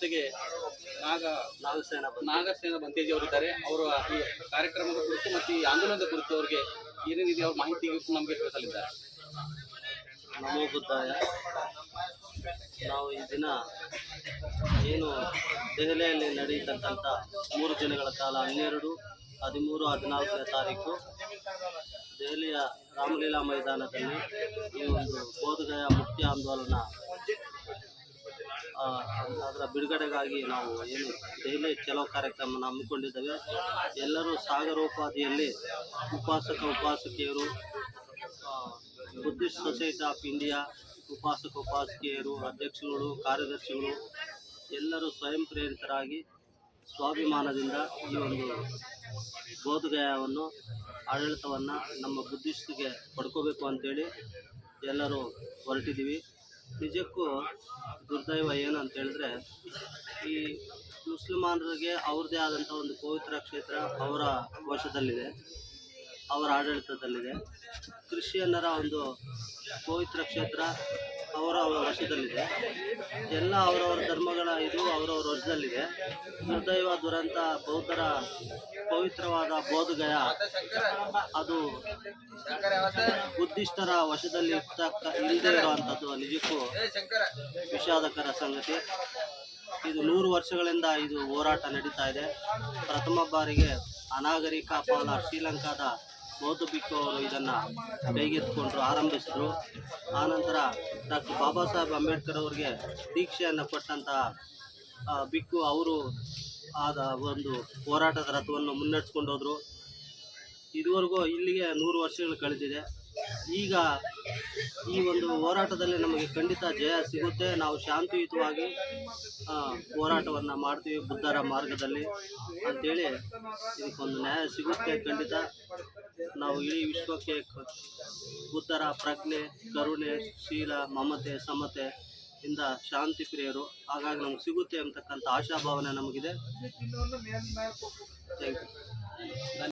ಜೊತೆಗೆ ನಾಗ ನಾಗಸೇನ ನಾಗಸೇನ ಬಂತೇಜಿ ಅವರಿದ್ದಾರೆ. ಅವರು ಈ ಕಾರ್ಯಕ್ರಮದ ಕುರಿತು ಮತ್ತು ಈ ಆಂದೋಲನದ ಕುರಿತು ಅವರಿಗೆ ಏನೇನಿದೆ ಅವ್ರ ಮಾಹಿತಿ ನಮಗೆ ತಿಳಿಸಲಿದ್ದಾರೆ. ನಮೋ ಬುದ್ಧಾಯ. ನಾವು ಈ ದಿನ ಏನು ದೆಹಲಿಯಲ್ಲಿ ನಡೆಯತಕ್ಕಂಥ ಮೂರು ದಿನಗಳ ಕಾಲ ಹನ್ನೆರಡು ಹದಿಮೂರು ಹದಿನಾಲ್ಕನೇ ತಾರೀಕು ದೆಹಲಿಯ ರಾಮಲೀಲಾ ಮೈದಾನದಲ್ಲಿ ಈ ಒಂದು ಬೋಧಗಯ ಮುಕ್ತಿ ಆಂದೋಲನ ಅದರ ಬಿಡುಗಡೆಗಾಗಿ ನಾವು ಏನು ಡೈಲಿ ಕೆಲವು ಕಾರ್ಯಕ್ರಮ ಹಮ್ಮಿಕೊಂಡಿದ್ದೇವೆ. ಎಲ್ಲರೂ ಸಾಗರೋಪಾದಿಯಲ್ಲಿ ಉಪಾಸಕ, ಉಪಾಸಕಿಯರು ಬುದ್ಧಿಸ್ಟ್ ಸೊಸೈಟಿ ಆಫ್ ಇಂಡಿಯಾ, ಉಪಾಸಕ, ಉಪಾಸಕಿಯರು, ಅಧ್ಯಕ್ಷರುಗಳು, ಕಾರ್ಯದರ್ಶಿಗಳು, ಎಲ್ಲರೂ ಸ್ವಯಂ ಪ್ರೇರಿತರಾಗಿ ಸ್ವಾಭಿಮಾನದಿಂದ ಈ ಒಂದು ಬೋಧಗಯವನ್ನು, ಆಡಳಿತವನ್ನು ನಮ್ಮ ಬುದ್ಧಿಸ್ಟ್ಗೆ ಪಡ್ಕೋಬೇಕು ಅಂತೇಳಿ ಎಲ್ಲರೂ ಹೊರಟಿದ್ದೀವಿ. ನಿಜಕ್ಕೂ ದುರ್ದೈವ ಏನು ಅಂತ ಹೇಳಿದ್ರೆ, ಈ ಮುಸ್ಲಿಮಾನರಿಗೆ ಅವ್ರದ್ದೇ ಆದಂಥ ಒಂದು ಪವಿತ್ರ ಕ್ಷೇತ್ರ ಅವರ ವಶದಲ್ಲಿದೆ, ಅವರ ಆಡಳಿತದಲ್ಲಿದೆ. ಕ್ರಿಶ್ಚಿಯನ್ನರ ಒಂದು ಪವಿತ್ರ ಕ್ಷೇತ್ರ ಅವರ ವಶದಲ್ಲಿದೆ. ಎಲ್ಲ ಅವರವರ ಧರ್ಮಗಳ ಅವರವರ ವರ್ಷದಲ್ಲಿದೆ ದುರ್ದೈವ ದುರಂತ, ಬೌದ್ಧರ ಪವಿತ್ರವಾದ ಬೋಧಗಯ. ಅದು ಬುದ್ಧಿಸ್ಟರ ವಶದಲ್ಲಿ ಇರ್ತಕ್ಕ, ಇಲ್ಲದೆ ಇರುವಂಥದ್ದು ನಿಜಕ್ಕೂ ವಿಷಾದಕರ ಸಂಗತಿ. ಇದು ನೂರು ವರ್ಷಗಳಿಂದ ಇದು ಹೋರಾಟ ನಡೀತಾ ಇದೆ. ಪ್ರಥಮ ಬಾರಿಗೆ ಅನಾಗರಿಕ ಪಾಲ ಶ್ರೀಲಂಕಾದ ಬೌದ್ಧ ಬಿಕ್ಕು ಅವರು ಇದನ್ನು ಕೈಗೆತ್ತಿಕೊಂಡ್ರು, ಆರಂಭಿಸಿದ್ರು. ಆನಂತರ ಡಾಕ್ಟರ್ ಬಾಬಾ ಸಾಹೇಬ್ ಅಂಬೇಡ್ಕರ್ ಅವರಿಗೆ ದೀಕ್ಷೆಯನ್ನು ಕೊಟ್ಟಂತಹ ಬಿಕ್ಕು ಅವರು ಆದ ಒಂದು ಹೋರಾಟದ ರಥವನ್ನು ಮುನ್ನಡೆಸ್ಕೊಂಡು ಹೋದರು. ಇದುವರೆಗೂ ಇಲ್ಲಿಗೆ ನೂರು ವರ್ಷಗಳು ಕಳೆದಿದೆ. ಈಗ ಈ ಒಂದು ಹೋರಾಟದಲ್ಲಿ ನಮಗೆ ಖಂಡಿತ ಜಯ ಸಿಗುತ್ತೆ. ನಾವು ಶಾಂತಿಯುತವಾಗಿ ಹೋರಾಟವನ್ನು ಮಾಡ್ತೀವಿ ಬುದ್ಧರ ಮಾರ್ಗದಲ್ಲಿ ಅಂಥೇಳಿ ಇದಕ್ಕೊಂದು ನ್ಯಾಯ ಸಿಗುತ್ತೆ ಖಂಡಿತ. ನಾವು ಇಡೀ ವಿಶ್ವಕ್ಕೆ ಬುದ್ಧರ ಪ್ರಜ್ಞೆ, ಕರುಣೆ, ಶೀಲ, ಮಮತೆ, ಸಮತೆ ಇಂದ ಶಾಂತಿ ಪ್ರಿಯರು ಹಾಗಾಗಿ ನಮ್ಗೆ ಸಿಗುತ್ತೆ ಅಂತಕ್ಕಂಥ ಆಶಾಭಾವನೆ ನಮಗಿದೆ. Thank you